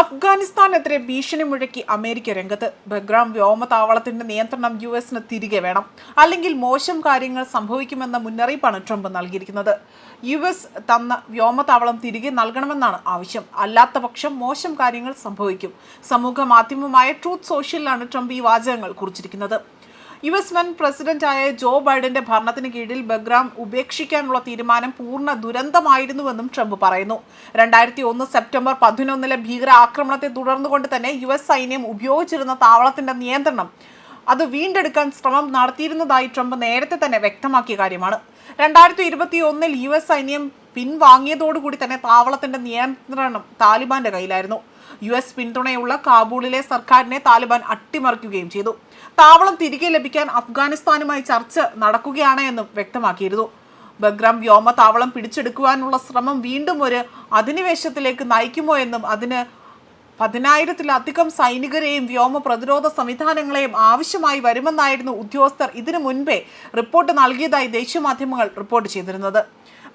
അഫ്ഗാനിസ്ഥാനെതിരെ ഭീഷണി മുഴക്കി അമേരിക്ക രംഗത്ത്. ബഗ്രാം വ്യോമതാവളത്തിന്റെ നിയന്ത്രണം യു എസിന് തിരികെ വേണം. അല്ലെങ്കിൽ മോശം കാര്യങ്ങൾ സംഭവിക്കുമെന്ന മുന്നറിയിപ്പാണ് ട്രംപ് നൽകിയിരിക്കുന്നത്. യു എസ് തന്ന വ്യോമതാവളം തിരികെ നൽകണമെന്നാണ് ആവശ്യം. അല്ലാത്ത പക്ഷം മോശം കാര്യങ്ങൾ സംഭവിക്കും. സമൂഹ മാധ്യമമായ ട്രൂത്ത് സോഷ്യലിലാണ് ട്രംപ് ഈ വാചകങ്ങൾ കുറിച്ചിരിക്കുന്നത്. യു എസ് മുൻ പ്രസിഡന്റായ ജോ ബൈഡന്റെ ഭരണത്തിന് കീഴിൽ ബഗ്രാം ഉപേക്ഷിക്കാനുള്ള തീരുമാനം പൂർണ ദുരന്തമായിരുന്നുവെന്നും ട്രംപ് പറയുന്നു. രണ്ടായിരത്തി ഒന്ന് സെപ്റ്റംബർ പതിനൊന്നിലെ ഭീകര ആക്രമണത്തെ തുടർന്നുകൊണ്ട് തന്നെ യു എസ് സൈന്യം ഉപയോഗിച്ചിരുന്ന താവളത്തിന്റെ നിയന്ത്രണം അത് വീണ്ടെടുക്കാൻ ശ്രമം നടത്തിയിരുന്നതായി ട്രംപ് നേരത്തെ തന്നെ വ്യക്തമാക്കിയ കാര്യമാണ്. രണ്ടായിരത്തി ഇരുപത്തി ഒന്നിൽ യു എസ് സൈന്യം പിൻവാങ്ങിയതോടുകൂടി തന്നെ താവളത്തിന്റെ നിയന്ത്രണം താലിബാന്റെ കയ്യിലായിരുന്നു. യു എസ് പിന്തുണയുള്ള കാബൂളിലെ സർക്കാരിനെ താലിബാൻ അട്ടിമറിക്കുകയും ചെയ്തു. താവളം തിരികെ ലഭിക്കാൻ അഫ്ഗാനിസ്ഥാനുമായി ചർച്ച നടക്കുകയാണ് എന്നും വ്യക്തമാക്കിയിരുന്നു. ബഗ്രാം വ്യോമ താവളം പിടിച്ചെടുക്കുവാനുള്ള ശ്രമം വീണ്ടും ഒരു അധിനിവേശത്തിലേക്ക് നയിക്കുമോ എന്നും അതിന് പതിനായിരത്തിലധികം സൈനികരെയും വ്യോമ പ്രതിരോധ സംവിധാനങ്ങളെയും ആവശ്യമായി വരുമെന്നായിരുന്നു ഉദ്യോഗസ്ഥർ ഇതിനു മുൻപേ റിപ്പോർട്ട് നൽകിയതായി ദേശീയ മാധ്യമങ്ങൾ റിപ്പോർട്ട് ചെയ്തിരുന്നത്.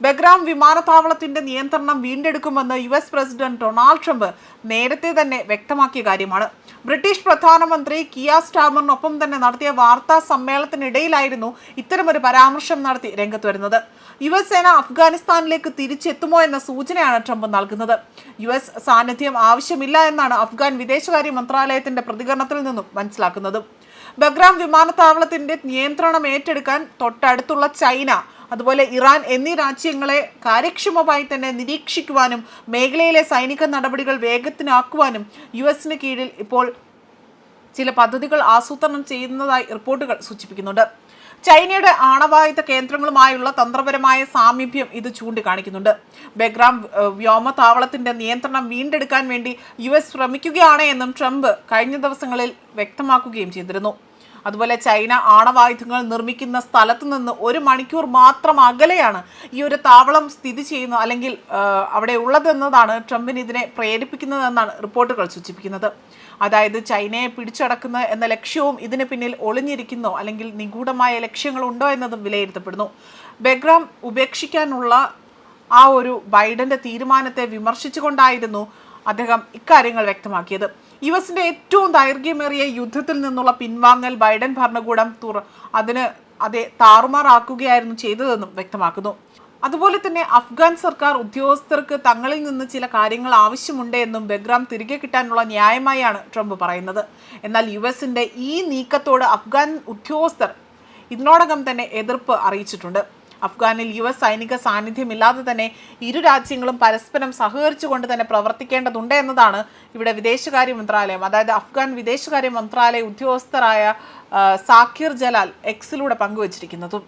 ബഗ്രാം വിമാനത്താവളത്തിന്റെ നിയന്ത്രണം വീണ്ടെടുക്കുമെന്ന് U S president Donald Trump നേരത്തെ തന്നെ വ്യക്തമാക്കിയ കാര്യമാണ്. ബ്രിട്ടീഷ് പ്രധാനമന്ത്രി കിയ സ്റ്റാമറിനൊപ്പം തന്നെ നടത്തിയ വാർത്താ സമ്മേളനത്തിനിടയിലായിരുന്നു ഇത്തരമൊരു പരാമർശം നടത്തി രംഗത്ത് വരുന്നത്. യു എസ് സേന അഫ്ഗാനിസ്ഥാനിലേക്ക് തിരിച്ചെത്തുമോ എന്ന സൂചനയാണ് ട്രംപ് നൽകുന്നത്. യു എസ് സാന്നിധ്യം ആവശ്യമില്ല എന്നാണ് അഫ്ഗാൻ വിദേശകാര്യ മന്ത്രാലയത്തിന്റെ പ്രതികരണത്തിൽ നിന്നും മനസ്സിലാക്കുന്നത്. ബഗ്രാം വിമാനത്താവളത്തിന്റെ നിയന്ത്രണം ഏറ്റെടുക്കാൻ തൊട്ടടുത്തുള്ള ചൈന അതുപോലെ ഇറാൻ എന്നീ രാജ്യങ്ങളെ കാര്യക്ഷമമായി തന്നെ നിരീക്ഷിക്കുവാനും മേഖലയിലെ സൈനിക നടപടികൾ വേഗത്തിനാക്കുവാനും യു എസിന് കീഴിൽ ഇപ്പോൾ ചില പദ്ധതികൾ ആസൂത്രണം ചെയ്യുന്നതായി റിപ്പോർട്ടുകൾ സൂചിപ്പിക്കുന്നുണ്ട്. ചൈനയുടെ ആണവായുധ കേന്ദ്രങ്ങളുമായുള്ള തന്ത്രപരമായ സാമീപ്യം ഇത് ചൂണ്ടിക്കാണിക്കുന്നുണ്ട്. ബെഗ്രാം വ്യോമ വ്യോമതാവളത്തിന്റെ നിയന്ത്രണം വീണ്ടെടുക്കാൻ വേണ്ടി യു എസ് ശ്രമിക്കുകയാണ് എന്നും ട്രംപ് കഴിഞ്ഞ ദിവസങ്ങളിൽ വ്യക്തമാക്കുകയും ചെയ്തിരുന്നു. അതുപോലെ ചൈന ആണവായുധങ്ങൾ നിർമ്മിക്കുന്ന സ്ഥലത്ത് നിന്ന് ഒരു മണിക്കൂർ മാത്രം അകലെയാണ് ഈ ഒരു താവളം സ്ഥിതി ചെയ്യുന്നത് അല്ലെങ്കിൽ അവിടെ ഉള്ളതെന്നതാണ് ട്രംപിന് ഇതിനെ പ്രേരിപ്പിക്കുന്നതെന്നാണ് റിപ്പോർട്ടുകൾ സൂചിപ്പിക്കുന്നത്. അതായത് ചൈനയെ പിടിച്ചടക്കുന്ന എന്ന ലക്ഷ്യവും ഇതിന് പിന്നിൽ ഒളിഞ്ഞിരിക്കുന്നോ അല്ലെങ്കിൽ നിഗൂഢമായ ലക്ഷ്യങ്ങളുണ്ടോ എന്നതും വിലയിരുത്തപ്പെടുന്നു. ബെഗ്രാം ഉപേക്ഷിക്കാനുള്ള ആ ഒരു ബൈഡന്റെ തീരുമാനത്തെ വിമർശിച്ചുകൊണ്ടായിരുന്നു അദ്ദേഹം ഇക്കാര്യങ്ങൾ വ്യക്തമാക്കിയത്. യു എസിന്റെ ഏറ്റവും ദൈർഘ്യമേറിയ യുദ്ധത്തിൽ നിന്നുള്ള പിൻവാങ്ങൽ ബൈഡൻ ഭരണകൂടം തുറ അതിന് അതെ താറുമാറാക്കുകയായിരുന്നു ചെയ്തതെന്നും വ്യക്തമാക്കുന്നു. അതുപോലെ തന്നെ അഫ്ഗാൻ സർക്കാർ ഉദ്യോഗസ്ഥർക്ക് തങ്ങളിൽ നിന്ന് ചില കാര്യങ്ങൾ ആവശ്യമുണ്ട് എന്നും ബെഗ്രാം തിരികെ കിട്ടാനുള്ള ന്യായമായാണ് ട്രംപ് പറയുന്നത്. എന്നാൽ യു എസിന്റെ ഈ നീക്കത്തോട് അഫ്ഗാൻ ഉദ്യോഗസ്ഥർ ഇതിനോടകം തന്നെ എതിർപ്പ് അറിയിച്ചിട്ടുണ്ട്. അഫ്ഗാനിൽ യു എസ് സൈനിക സാന്നിധ്യമില്ലാതെ തന്നെ ഇരു രാജ്യങ്ങളും പരസ്പരം സഹകരിച്ചുകൊണ്ട് തന്നെ പ്രവർത്തിക്കേണ്ടതുണ്ട് എന്നതാണ് ഇവിടെ വിദേശകാര്യ മന്ത്രാലയം. അതായത് അഫ്ഗാൻ വിദേശകാര്യ മന്ത്രാലയ ഉദ്യോഗസ്ഥരായ സാക്കിർ ജലാൽ എക്സിലൂടെ പങ്കുവച്ചിരിക്കുന്നതും.